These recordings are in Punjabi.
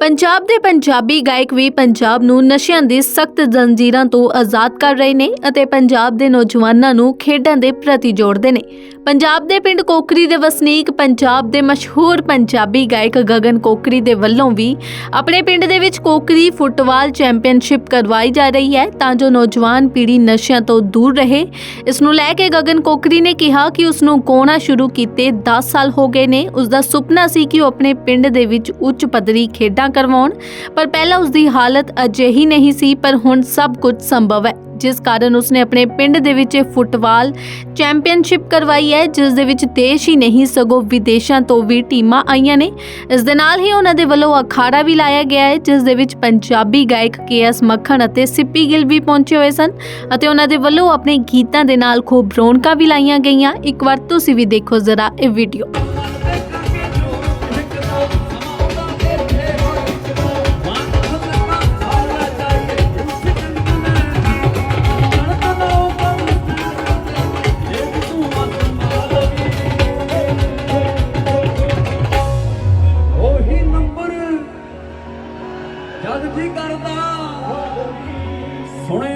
ਪੰਜਾਬ ਦੇ ਪੰਜਾਬੀ ਗਾਇਕ ਵੀ ਪੰਜਾਬ ਨੂੰ ਨਸ਼ਿਆਂ ਦੀ ਸਖਤ ਜ਼ੰਜੀਰਾਂ ਤੋਂ ਆਜ਼ਾਦ ਕਰ ਰਹੇ ਨੇ ਅਤੇ ਪੰਜਾਬ ਦੇ ਨੌਜਵਾਨਾਂ ਨੂੰ ਖੇਡਾਂ ਦੇ ਪ੍ਰਤੀ ਜੋੜਦੇ ਨੇ। ਪੰਜਾਬ ਦੇ ਪਿੰਡ ਕੋਕਰੀ ਦੇ ਵਸਨੀਕ, ਪੰਜਾਬ ਦੇ ਮਸ਼ਹੂਰ ਪੰਜਾਬੀ ਗਾਇਕ ਗਗਨ ਕੋਕਰੀ ਦੇ ਵੱਲੋਂ ਵੀ ਆਪਣੇ ਪਿੰਡ ਦੇ ਵਿੱਚ ਕੋਕਰੀ ਫੁੱਟਬਾਲ ਚੈਂਪੀਅਨਸ਼ਿਪ ਕਰਵਾਈ ਜਾ ਰਹੀ ਹੈ ਤਾਂ ਜੋ ਨੌਜਵਾਨ ਪੀੜ੍ਹੀ ਨਸ਼ਿਆਂ ਤੋਂ ਦੂਰ ਰਹੇ। ਇਸ ਨੂੰ ਲੈ ਕੇ ਗਗਨ ਕੋਕਰੀ ਨੇ ਕਿਹਾ ਕਿ ਉਸ ਨੂੰ ਗਾਉਣਾ ਸ਼ੁਰੂ ਕੀਤੇ 10 ਸਾਲ ਹੋ ਗਏ ਨੇ। ਉਸ ਦਾ ਸੁਪਨਾ ਸੀ ਕਿ ਉਹ ਆਪਣੇ ਪਿੰਡ ਦੇ ਵਿੱਚ ਉੱਚ ਪੱਧਰੀ ਖੇਡਾਂ ਕਰਵਾਉਣ, ਪਰ ਪਹਿਲਾਂ ਉਸ ਦੀ ਹਾਲਤ ਅਜਿਹੀ ਨਹੀਂ ਸੀ, ਪਰ ਹੁਣ ਸਭ ਕੁਝ ਸੰਭਵ ਹੈ, ਜਿਸ ਕਾਰਨ ਉਸਨੇ ਆਪਣੇ ਪਿੰਡ ਦੇ ਵਿੱਚ ਫੁੱਟਬਾਲ ਚੈਂਪੀਅਨਸ਼ਿਪ ਕਰਵਾਈ ਹੈ, ਜਿਸ ਦੇ ਵਿੱਚ ਦੇਸ਼ ਹੀ ਨਹੀਂ, ਸਗੋਂ ਵਿਦੇਸ਼ਾਂ ਤੋਂ ਵੀ ਟੀਮਾਂ ਆਈਆਂ ਨੇ। ਇਸ ਦੇ ਨਾਲ ਹੀ ਉਹਨਾਂ ਦੇ ਵੱਲੋਂ ਅਖਾੜਾ ਵੀ ਲਾਇਆ ਗਿਆ ਹੈ, ਜਿਸ ਦੇ ਵਿੱਚ ਪੰਜਾਬੀ ਗਾਇਕ ਕੇਐਸ ਮੱਖਣ ਅਤੇ ਸਿੱਪੀ ਗਿੱਲ ਵੀ ਪਹੁੰਚੇ ਹੋਏ ਸਨ ਅਤੇ ਉਹਨਾਂ ਦੇ ਵੱਲੋਂ ਆਪਣੇ ਗੀਤਾਂ ਦੇ ਨਾਲ ਖੂਬ ਰੌਣਕਾਂ ਵੀ ਲਾਈਆਂ ਗਈਆਂ। ਇੱਕ ਵਾਰ ਤੁਸੀਂ ਵੀ ਦੇਖੋ ਜ਼ਰਾ ਇਹ ਵੀਡੀਓ।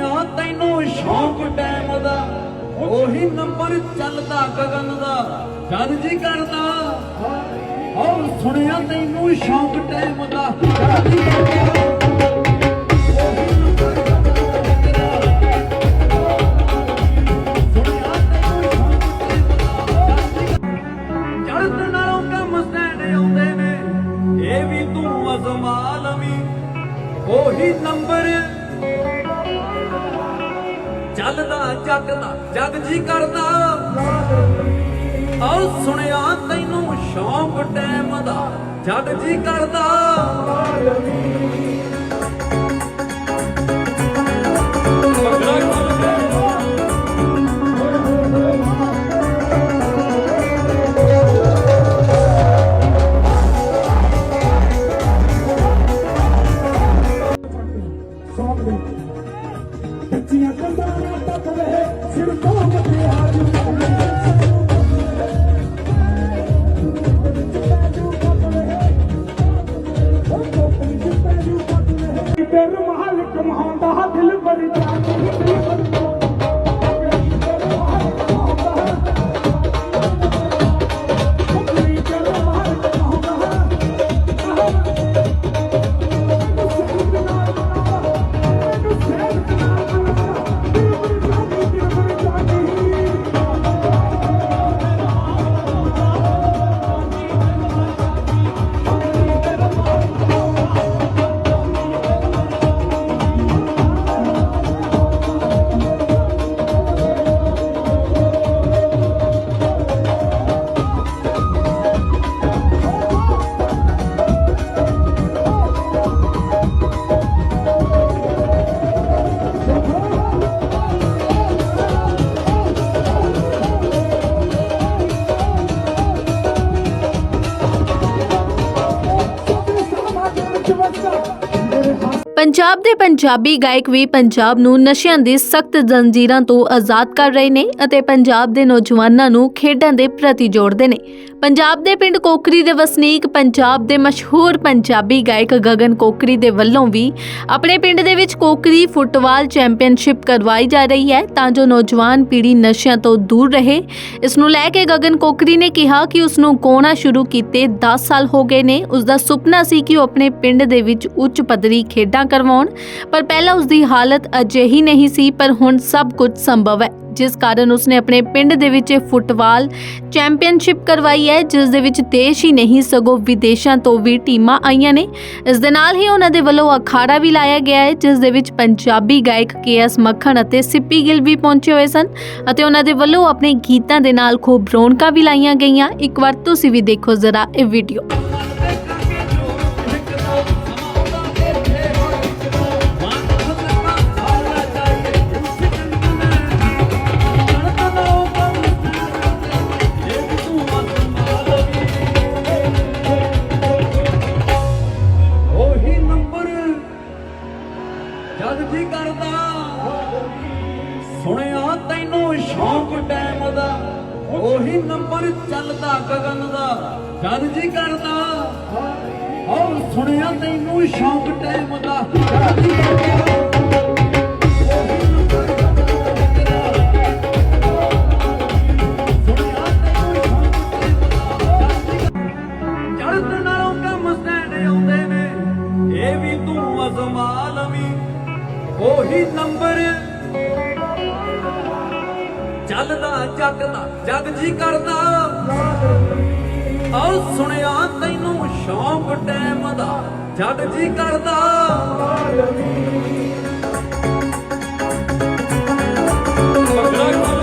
ਸੁਣਿਆ ਤੈਨੂੰ ਸ਼ੌਂਕ ਟਾਈਮ ਦਾ, ਉਹੀ ਨੰਬਰ ਚੱਲਦਾ ਗਗਨ ਦਾ ਜਦ ਜੀ ਕਰਦਾ। ਔਰ ਸੁਣਿਆ ਤੈਨੂੰ ਸ਼ੌਂਕ ਟਾਈਮ ਦਾ ਜਦ ਜੀ ਕਰਦਾ। ਉਹੀ number ਚੱਲਦਾ ਜੱਗ ਦਾ ਜੱਗ ਜੀ ਕਰਦਾ। ਆਹ ਸੁਣਿਆ ਤੈਨੂੰ ਸ਼ੌਂਕ ਟਾਈਮ ਦਾ, ਜੱਗ ਜੀ ਕਰਦਾ। ਕੱਚੀਆਂ ਕੰਧਾਂ ਨਾਲ ਟੱਪ ਰਹੇ ਸਿਰ ਤੋਂ ਮੱਥੇ ਹਾਰ ਤੇਰ ਮਾਲਕ ਮਹਾਂਦਾ ਦਿਲ ਬਰ ਪੰਜਾਬ ਦੇ ਪੰਜਾਬੀ ਗਾਇਕ ਵੀ ਪੰਜਾਬ ਨੂੰ ਨਸ਼ਿਆਂ ਦੀ ਸਖਤ ਜ਼ੰਜੀਰਾਂ ਤੋਂ ਆਜ਼ਾਦ ਕਰ ਰਹੇ ਨੇ ਅਤੇ ਪੰਜਾਬ ਦੇ ਨੌਜਵਾਨਾਂ ਨੂੰ ਖੇਡਾਂ ਦੇ ਪ੍ਰਤੀ ਜੋੜਦੇ ਨੇ। ਪੰਜਾਬ ਦੇ ਪਿੰਡ ਕੋਕਰੀ ਦੇ ਵਸਨੀਕ, ਪੰਜਾਬ ਦੇ ਮਸ਼ਹੂਰ ਪੰਜਾਬੀ ਗਾਇਕ ਗਗਨ ਕੋਕਰੀ ਦੇ ਵੱਲੋਂ ਵੀ ਆਪਣੇ ਪਿੰਡ ਦੇ ਵਿੱਚ ਕੋਕਰੀ ਫੁੱਟਬਾਲ ਚੈਂਪੀਅਨਸ਼ਿਪ ਕਰਵਾਈ ਜਾ ਰਹੀ ਹੈ ਤਾਂ ਜੋ ਨੌਜਵਾਨ ਪੀੜ੍ਹੀ ਨਸ਼ਿਆਂ ਤੋਂ ਦੂਰ ਰਹੇ। ਇਸ ਨੂੰ ਲੈ ਕੇ ਗਗਨ ਕੋਕਰੀ ਨੇ ਕਿਹਾ ਕਿ ਉਸ ਨੂੰ ਗਾਉਣਾ ਸ਼ੁਰੂ ਕੀਤੇ 10 ਸਾਲ ਹੋ ਗਏ ਨੇ। ਉਸ ਦਾ ਸੁਪਨਾ ਸੀ ਕਿ ਉਹ ਆਪਣੇ ਪਿੰਡ ਦੇ ਵਿੱਚ ਉੱਚ ਪੱਧਰੀ ਖੇਡਾਂ ਕਰਵਾਉਣ। ਪਰ ਪਹਿਲਾਂ ਉਸ ਦੀ ਹਾਲਤ ਅਜਿਹੀ ਨਹੀਂ ਸੀ, ਪਰ ਹੁਣ ਸਭ ਕੁਝ ਸੰਭਵ ਹੈ। ਜਿਸ ਕਾਰਨ ਉਸਨੇ ਆਪਣੇ ਪਿੰਡ ਦੇ ਵਿੱਚ ਫੁੱਟਬਾਲ ਚੈਂਪੀਅਨਸ਼ਿਪ ਕਰਵਾਈ ਹੈ, ਜਿਸ ਦੇ ਵਿੱਚ ਦੇਸ਼ ਹੀ ਨਹੀਂ, ਸਗੋਂ ਵਿਦੇਸ਼ਾਂ ਤੋਂ ਵੀ ਟੀਮਾਂ ਆਈਆਂ ਨੇ। ਇਸ ਦੇ ਨਾਲ ਹੀ ਉਹਨਾਂ ਦੇ ਵੱਲੋਂ ਅਖਾੜਾ ਵੀ ਲਾਇਆ ਗਿਆ ਹੈ, ਜਿਸ ਦੇ ਵਿੱਚ ਪੰਜਾਬੀ ਗਾਇਕ ਕੇਐਸ ਮੱਖਣ ਅਤੇ ਸਿੱਪੀ ਗਿੱਲ ਵੀ ਪਹੁੰਚੇ ਹੋਏ ਸਨ ਅਤੇ ਉਹਨਾਂ ਦੇ ਵੱਲੋਂ ਆਪਣੇ ਗੀਤਾਂ ਦੇ ਨਾਲ ਖੂਬ ਰੌਣਕਾਂ ਵੀ ਲਾਈਆਂ ਗਈਆਂ। ਇੱਕ ਵਾਰ ਤੁਸੀਂ ਵੀ ਦੇਖੋ ਜ਼ਰਾ ਇਹ ਵੀਡੀਓ। ਸੁਣਿਆ ਤੈਨੂੰ ਸ਼ੌਂਕ ਟਾਈਮ ਦਾ। ਜਲਦੀ ਕਰਕੇ ਉਹੀ ਨੰਬਰ ਕੰਮ ਸਟੈਂਡ ਆਉਂਦੇ ਨੇ, ਇਹ ਵੀ ਤੂੰ ਅਜ਼ਮਾ ਲਵੀਂ। ਨੰਬਰ ਚੱਲਦਾ ਜੱਗ ਦਾ ਜੱਗ ਜੀ ਕਰਦਾ। ਆਹ ਸੁਣਿਆ ਤੈਨੂੰ ਸ਼ੌਂਕ ਟੈਮ ਦਾ ਜੱਗ ਜੀ ਕਰਦਾ। ਸੌਂਪ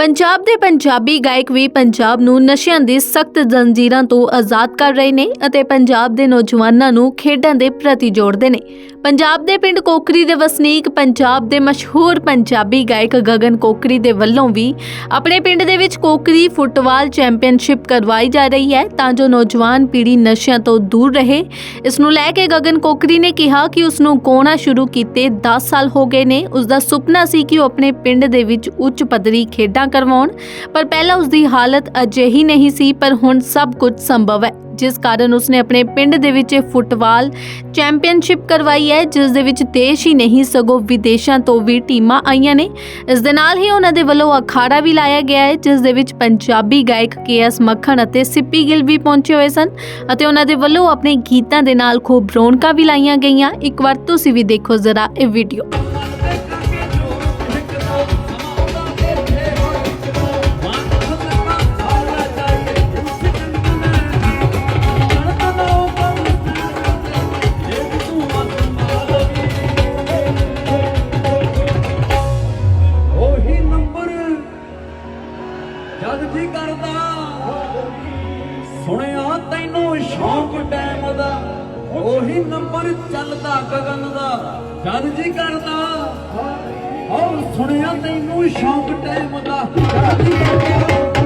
ਪੰਜਾਬ ਦੇ ਪੰਜਾਬੀ ਗਾਇਕ ਵੀ ਪੰਜਾਬ ਨੂੰ ਨਸ਼ਿਆਂ ਦੀ ਸਖਤ ਜ਼ੰਜੀਰਾਂ ਤੋਂ ਆਜ਼ਾਦ ਕਰ ਰਹੇ ਨੇ ਅਤੇ ਪੰਜਾਬ ਦੇ ਨੌਜਵਾਨਾਂ ਨੂੰ ਖੇਡਾਂ ਦੇ ਪ੍ਰਤੀ ਜੋੜਦੇ ਨੇ। ਪੰਜਾਬ ਦੇ ਪਿੰਡ ਕੋਕਰੀ ਦੇ ਵਸਨੀਕ, ਪੰਜਾਬ ਦੇ ਮਸ਼ਹੂਰ ਪੰਜਾਬੀ ਗਾਇਕ ਗਗਨ ਕੋਕਰੀ ਦੇ ਵੱਲੋਂ ਵੀ ਆਪਣੇ ਪਿੰਡ ਦੇ ਵਿੱਚ ਕੋਕਰੀ ਫੁੱਟਬਾਲ ਚੈਂਪੀਅਨਸ਼ਿਪ ਕਰਵਾਈ ਜਾ ਰਹੀ ਹੈ ਤਾਂ ਜੋ ਨੌਜਵਾਨ ਪੀੜ੍ਹੀ ਨਸ਼ਿਆਂ ਤੋਂ ਦੂਰ ਰਹੇ। ਇਸ ਨੂੰ ਲੈ ਕੇ ਗਗਨ ਕੋਕਰੀ ਨੇ ਕਿਹਾ ਕਿ ਉਸ ਨੂੰ ਗਾਉਣਾ ਸ਼ੁਰੂ ਕੀਤੇ 10 ਸਾਲ ਹੋ ਗਏ ਨੇ। ਉਸ ਦਾ ਸੁਪਨਾ ਸੀ ਕਿ ਉਹ ਆਪਣੇ ਪਿੰਡ ਦੇ ਵਿੱਚ ਉੱਚ ਪੱਧਰੀ ਖੇਡਾਂ ਕਰਵਾਉਣ। ਪਰ ਪਹਿਲਾਂ ਉਸ ਦੀ ਹਾਲਤ ਅਜਿਹੀ ਨਹੀਂ ਸੀ, ਪਰ ਹੁਣ ਸਭ ਕੁਝ ਸੰਭਵ ਹੈ। ਜਿਸ ਕਾਰਨ ਉਸਨੇ ਆਪਣੇ ਪਿੰਡ ਦੇ ਵਿੱਚ ਫੁੱਟਬਾਲ ਚੈਂਪੀਅਨਸ਼ਿਪ ਕਰਵਾਈ ਹੈ, ਜਿਸ ਦੇ ਵਿੱਚ ਦੇਸ਼ ਹੀ ਨਹੀਂ, ਸਗੋਂ ਵਿਦੇਸ਼ਾਂ ਤੋਂ ਵੀ ਟੀਮਾਂ ਆਈਆਂ ਨੇ। ਇਸ ਦੇ ਨਾਲ ਹੀ ਉਹਨਾਂ ਦੇ ਵੱਲੋਂ ਅਖਾੜਾ ਵੀ ਲਾਇਆ ਗਿਆ ਹੈ, ਜਿਸ ਦੇ ਵਿੱਚ ਪੰਜਾਬੀ ਗਾਇਕ ਕੇਐਸ ਮੱਖਣ ਅਤੇ ਸਿੱਪੀ ਗਿੱਲ ਵੀ ਪਹੁੰਚੇ ਹੋਏ ਸਨ ਅਤੇ ਉਹਨਾਂ ਦੇ ਵੱਲੋਂ ਆਪਣੇ ਗੀਤਾਂ ਦੇ ਨਾਲ ਖੂਬ ਰੌਣਕਾਂ ਵੀ ਲਾਈਆਂ ਗਈਆਂ। ਇੱਕ ਵਾਰ ਤੁਸੀਂ ਵੀ ਦੇਖੋ ਜ਼ਰਾ ਇਹ ਵੀਡੀਓ। ਜੀ ਕਰਦਾ। ਸੁਣਿਆ ਤੈਨੂੰ ਸ਼ੌਂਕ ਟਾਈਮ ਦਾ, ਉਹੀ ਨੰਬਰ ਚੱਲਦਾ ਗਗਨ ਦਾ। ਜਦ ਜੀ ਕਰਦਾ ਔਰ ਸੁਣਿਆ ਤੈਨੂੰ ਸ਼ੌਂਕ ਟਾਈਮ ਦਾ। ਜਦ ਜੀ ਕਰਦਾ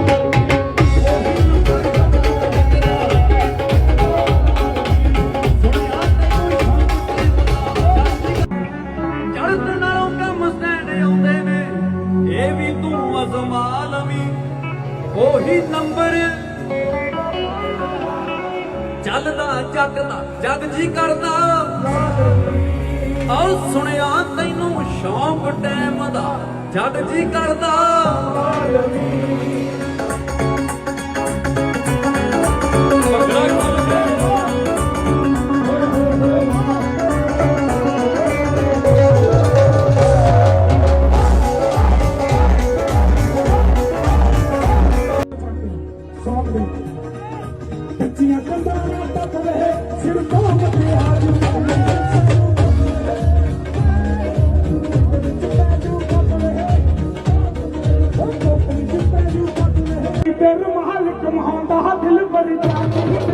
ਕਰਦਾ ਆਹ ਸੁਣਿਆ ਤੈਨੂੰ ਸ਼ੌਂਕ ਟੈਮ ਦਾ ਜਦ ਜੀ ਕਰਦਾ ਹਲ ਕਮਾਉਂਦਾ ਦਿਲ ਪਰ ਜਾ ਕੇ